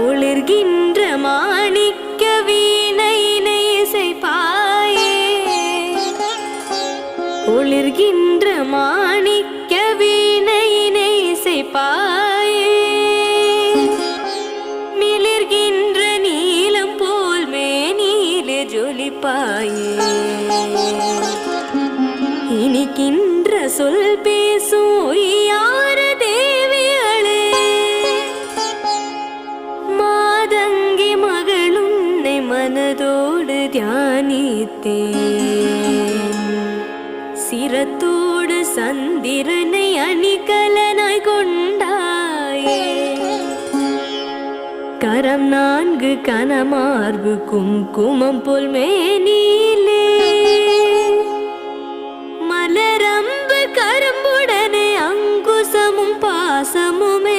குளிர்கின்ற மாணிக்க வீணை இசைப்பாயே குளிர்கின்ற மாணிக்க வீணை இசைப்பாயே மிளிர்கின்ற நீளம் போல் மேனிலே ஜொலிப்பாயே. இனிக்கின்ற சொல் பேசும் சிரத்தோடு தியானித்தேன். சிரத்தோடு சந்திரனை அணிகலனாய் கொண்டாயே. கரம் நான்கு கனமார்பு குங்குமம் போல் மேனிலே. மலரம்பு கரும்புடனே அங்குசமும் பாசமும்